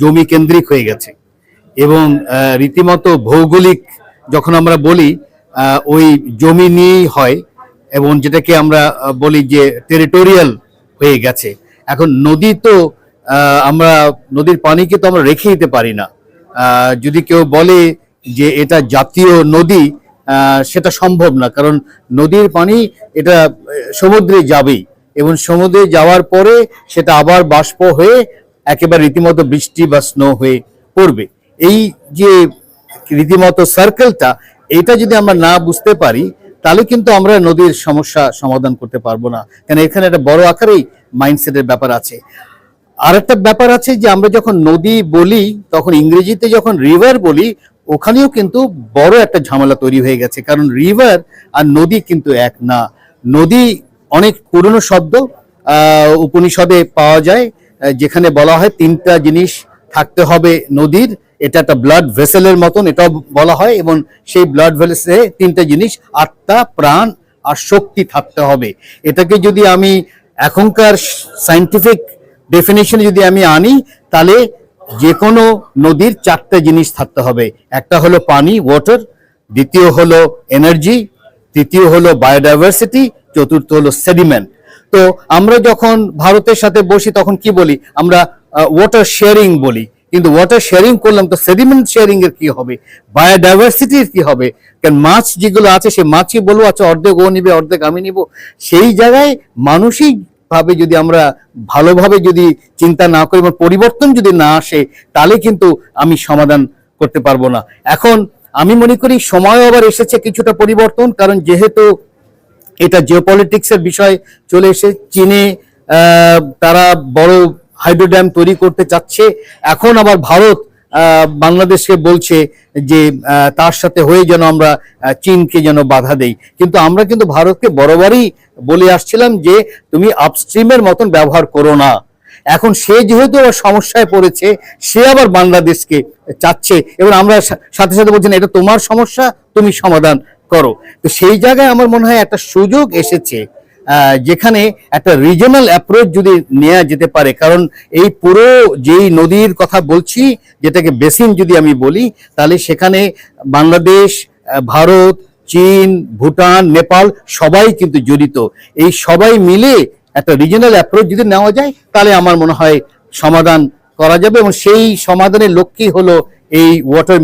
জমি কেন্দ্রিক হয়ে গেছে। এবং রীতিমতো ভৌগোলিক যখন আমরা বলি ওই জমি নিয়েই হয় এবং যেটাকে আমরা বলি যে টেরিটোরিয়াল হয়ে গেছে। এখন নদী তো আমরা, নদীর পানিকে তো আমরা রেখে দিতে পারি না। যদি কেউ বলে যে এটা জাতীয় নদী সেটা সম্ভব না। কারণ নদীর পানি এটা সমুদ্রে যাবেই। এবং সমুদ্রে যাওয়ার পরে সেটা আবার বাষ্প হয়ে একেবারে রীতিমতো বৃষ্টি বা স্নো হয়ে পড়বে। এই যে রীতিমতো সার্কেলটা এটা যদি আমরা না বুঝতে পারি, তাহলে কিন্তু আমরা নদীর সমস্যা সমাধান করতে পারব না। কারণ এখানে একটা বড় আকারেই মাইন্ডসেটের ব্যাপার আছে। আর একটা ব্যাপার আছে যে, আমরা যখন নদী বলি, তখন ইংরেজিতে যখন রিভার বলি, ওখানেও কিন্তু বড় একটা ঝামেলা তৈরি হয়ে গেছে। কারণ রিভার আর নদী কিন্তু এক না। নদী অনেক পুরনো শব্দ উপনিষদে পাওয়া যায়। যেখানে বলা হয় তিনটা জিনিস থাকতে হবে নদীর। এটা একটা ব্লাড ভেসেলের মতন এটাও বলা হয় এবং সেই ব্লাড ভেসেলে তিনটা জিনিস, আত্মা, প্রাণ আর শক্তি থাকতে হবে। এটাকে যদি আমি এখনকার সাইন্টিফিক ডেফিনেশনে যদি আমি আনি, তাহলে যে কোনো নদীর চারটে জিনিস থাকতে হবে। একটা হলো পানি ওয়াটার দ্বিতীয় হলো এনার্জি তৃতীয় হলো বায়োডাইভার্সিটি চতুর্থ হলো সেডিমেন্ট তো আমরা যখন ভারতের সাথে বসি, তখন কি বলি? আমরা ওয়াটার শেয়ারিং বলি। কিন্তু ওয়াটার শেয়ারিং করলাম তো সেডিমেন্ট শেয়ারিং এর কি হবে? বায়োডাইভার্সিটির কি হবে? কারণ মাছ যেগুলো আছে, সে মাছই বলব আচ্ছা অর্ধেক ও নিবে, অর্ধেক আমি নিব। সেই জায়গায় মানসিক ভাবে যদি আমরা ভালোভাবে যদি চিন্তা না করি এবং পরিবর্তন যদি না আসে, তাহলে কিন্তু আমি সমাধান করতে পারব না। এখন আমি মনে করি, সময় আবার এসেছে কিছুটা পরিবর্তন, কারণ যেহেতু এটা জিওপলিটিক্সের বিষয় চলে এসে চীনে তারা বড় হাইড্রো ড্যাম তৈরি করতে চাচ্ছে। এখন আবার ভারত বাংলাদেশকে বলছে যে তার সাথে হয়ে যেন আমরা চীনকে যেন বাধা দেই। কিন্তু আমরা কিন্তু ভারতকে বরাবরই বলে আসছিলাম যে, তুমি আপস্ট্রিমের মতন ব্যবহার করো না। এখন সে যেহেতু আবার সমস্যায় পড়েছে, সে আবার বাংলাদেশকে চাচ্ছে। এবং আমরা সাথে সাথে বলছেন এটা তোমার সমস্যা, তুমি সমাধান করো। তো সেই জায়গায় আমার মনে হয় একটা সুযোগ এসেছে যেখানে একটা রিজনাল অ্যাপ্রোচ যদি নেওয়া যেতে পারে, কারণ এই পুরো যেই নদীর কথা বলছি, যেটাকে বেসিন যদি আমি বলি, তাহলে সেখানে বাংলাদেশ ভারত, চীন, ভুটান, নেপাল সবাই কিন্তু জড়িত। এই সবাই মিলে একটা রিজনাল অ্যাপ্রোচ যদি নেওয়া যায়, তাহলে আমার মনে হয় সমাধান করা যাবে এবং সেই সমাধানের লক্ষ্যই হলো এই ওয়াটার